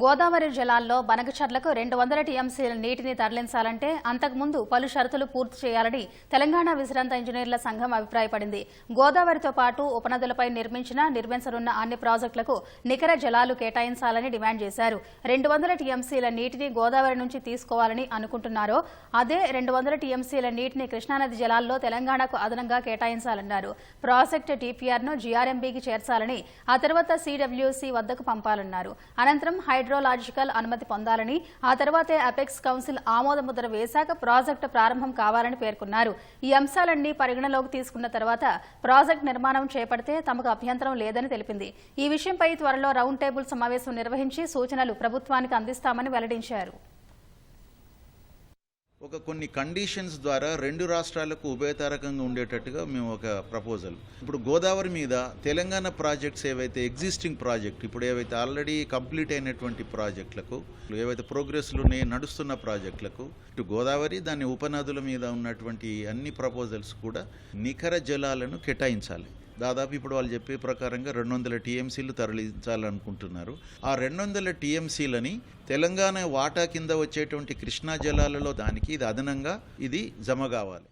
గోదావరి జలాల్లో బనకచర్లకు రెండు వందల టీఎంసీల నీటిని తరలించాలంటే అంతకుముందు పలు షరతులు పూర్తి చేయాలని తెలంగాణ విశ్రాంత ఇంజనీర్ల సంఘం అభిప్రాయపడింది. గోదావరితో పాటు ఉపనదులపై నిర్మించిన నిర్మించనున్న అన్ని ప్రాజెక్టులకు నికర జలాలు కేటాయించాలని డిమాండ్ చేశారు. రెండు వందల టీఎంసీల నీటిని గోదావరి నుంచి తీసుకోవాలని అనుకుంటున్నారో అదే రెండు వందల టీఎంసీల నీటిని కృష్ణానది జలాల్లో తెలంగాణకు అదనంగా కేటాయించాలన్నారు. ప్రాజెక్టు టీపీఆర్ను జీఆర్ఎంబీకి చేర్చాలని ఆ తర్వాత సీడబ్ల్యూసీ వద్దకు పంపాలన్నారు. అనంతరం హైడ్రోలాజికల్ అనుమతి పొందాలని ఆ తర్వాతే అపెక్స్ కౌన్సిల్ ఆమోదముద్ర వేశాక ప్రాజెక్టు ప్రారంభం కావాలని పేర్కొన్నారు. ఈ అంశాలన్నీ పరిగణలోకి తీసుకున్న తర్వాత ప్రాజెక్టు నిర్మాణం చేపడితే తమకు అభ్యంతరం లేదని తెలిపింది. ఈ విషయంపై త్వరలో రౌండ్ టేబుల్ సమావేశం నిర్వహించి సూచనలు ప్రభుత్వానికి అందిస్తామని వెల్లడించారు. ఒక కొన్ని కండిషన్స్ ద్వారా రెండు రాష్ట్రాలకు ఉభయతారకంగా ఉండేటట్టుగా మేము ఒక ప్రపోజల్ ఇప్పుడు గోదావరి మీద తెలంగాణ ప్రాజెక్ట్స్ ఏవైతే ఎగ్జిస్టింగ్ ప్రాజెక్ట్ ఇప్పుడు ఏవైతే ఆల్రెడీ కంప్లీట్ అయినటువంటి ప్రాజెక్టులకు ఏవైతే ప్రోగ్రెస్లు ఉన్నాయో నడుస్తున్న ప్రాజెక్టులకు ఇటు గోదావరి దాని ఉపనదుల మీద ఉన్నటువంటి అన్ని ప్రపోజల్స్ కూడా నికర జలాలను కేటాయించాలి. దాదాపు ఇప్పుడు వాళ్ళు చెప్పే ప్రకారంగా రెండు వందల టీఎంసీలు తరలించాలనుకుంటున్నారు. ఆ రెండు వందల టీఎంసీలని తెలంగాణ వాటా కింద వచ్చేటువంటి కృష్ణా జలాలలో దానికి ఇది అదనంగా ఇది జమ కావాలి.